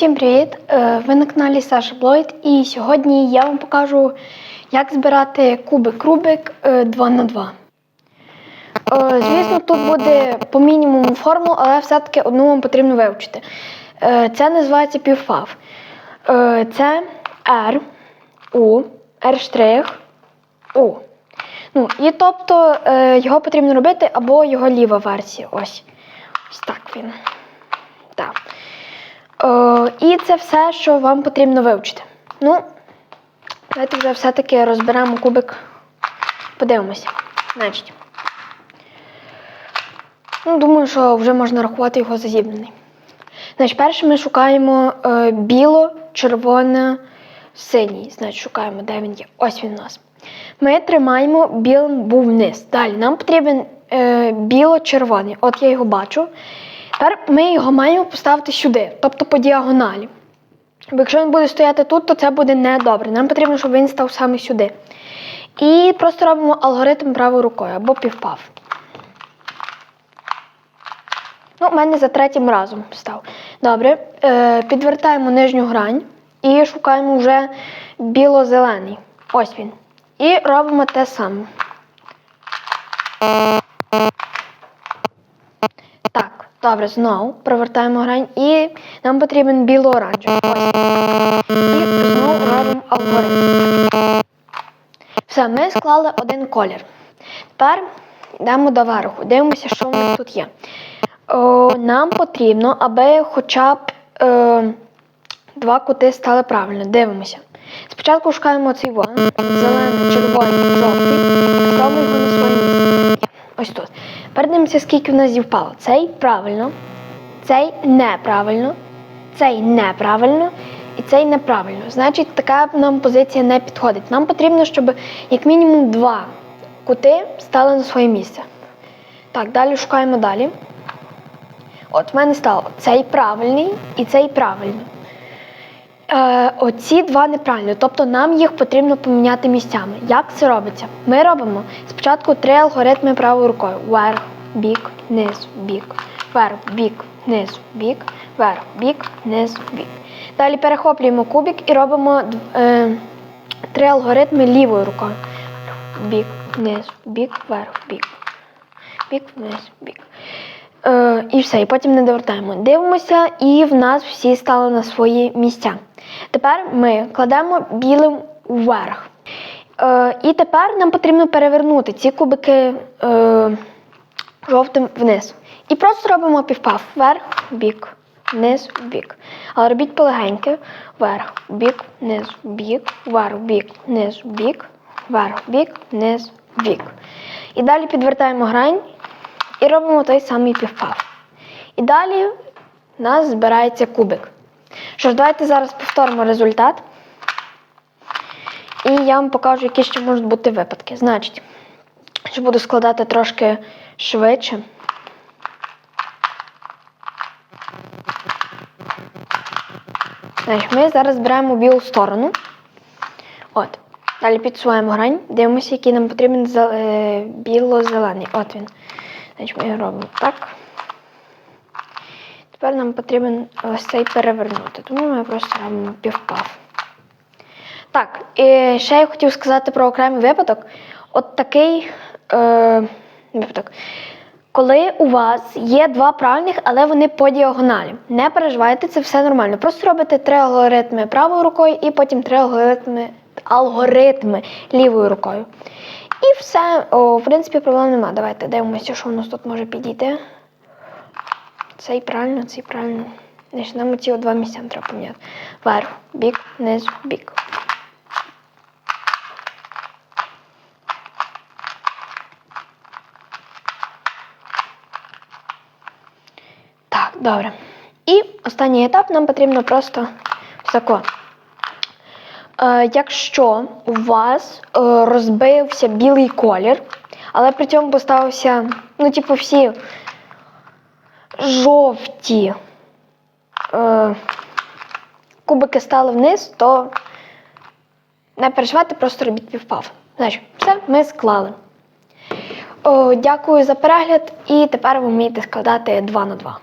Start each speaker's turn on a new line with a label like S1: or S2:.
S1: Всім привіт! Е, Ви на каналі Саша Блойд і сьогодні я вам покажу, як збирати кубик Рубик 2 на 2 Е, Звісно, тут буде по мінімуму формул, але все-таки одну вам потрібно вивчити. Е, Це називається півфав. Е, Це R, U, R', U. Ну, і тобто е, його потрібно робити або його ліва версія. Ось. Ось так він. І це все, що вам потрібно вивчити. Ну, давайте вже все-таки розберемо кубик. Подивимося. Значить. Ну, думаю, що вже можна рахувати його за зібраний. Значить, перше ми шукаємо е, біло, червоне, синій. Значить, шукаємо, де він є. Ось він у нас. Ми тримаємо білим був вниз. Далі нам потрібен е, біло-червоний. От я його бачу. Тепер ми його маємо поставити сюди, тобто по діагоналі. Бо якщо він буде стояти тут, то це буде недобре. Нам потрібно, щоб він став саме сюди. І просто робимо алгоритм правою рукою або півпав. Ну, у мене за третім разом став. Добре. Е, підвертаємо нижню грань і шукаємо вже біло-зелений. Ось він. І робимо те саме. Так, добре, знову провертаємо грань і нам потрібен біло-оранжевий. Ось. І знову робимо алгоритм. Все, ми склали один колір. Тепер йдемо до верху. Дивимося, що у нас тут є. О, нам потрібно, аби хоча б е, два кути стали правильно. Дивимося. Спочатку шукаємо цей вон, зелений, червоний, жовтий, Тепер дивимося, скільки в нас зівпало. Цей правильно, цей неправильно, цей неправильно і цей неправильно. Значить, така нам позиція не підходить. Нам потрібно, щоб як мінімум два кути стали на своє місце. Так, далі шукаємо далі. От в мене стало цей правильний і цей правильний. Е, оці два неправильно, тобто нам їх потрібно поміняти місцями. Як це робиться? Ми робимо спочатку три алгоритми правою рукою: вверх, бік, низ, бік, вверх, бік, низ, бік, вверх, бік, низ, бік. Далі перехоплюємо кубик і робимо е, три алгоритми лівою рукою. Бік, низ, бік, вверх, бік. Бік, вниз, бік. Е, і все, і потім не довертаємо. Дивимося, і в нас всі стали на свої місця. Тепер ми кладемо білим вверх. Е, і тепер нам потрібно перевернути ці кубики е, жовтим вниз. І просто робимо півпав. Вверх, бік, вниз, бік. Але робіть полегеньке. Вверх, бік, вниз, бік, вверх, бік, вниз, бік, вверх, бік, вниз, бік. І далі підвертаємо грань і робимо той самий півпав. І далі в нас збирається кубик. Що ж, давайте зараз повторимо результат. І я вам покажу, які ще можуть бути випадки. Значить, що буду складати трошки швидше. Значить, Ми зараз збираємо білу сторону. От. Далі підсуваємо грань, дивимося, який нам потрібен е, біло-зелений. От він. Значить, ми робимо так. Тепер нам потрібен ось цей перевернути, тому ми просто робимо півпав. Так, і ще я хотів сказати про окремий випадок. От такий е, випадок. Коли у вас є два правильних, але вони по діагоналі. Не переживайте, це все нормально. Просто робите три алгоритми правою рукою і потім три алгоритми, алгоритми лівою рукою. І все, О, в принципі, проблем нема. Давайте дивимося, що у нас тут може підійти. Цей правильно, цей правильно. Значить, нам ці два місця треба поміняти. Вверх, бік, низ, бік. Так, добре. І останній етап нам потрібно просто тако. Е, якщо у вас е, розбився білий колір, але при цьому поставився, ну, типу, всі жовті е, кубики стали вниз, то не переживайте, просто робіть півпав. Значить, все, ми склали. О, дякую за перегляд, і тепер ви вмієте складати 2 на 2.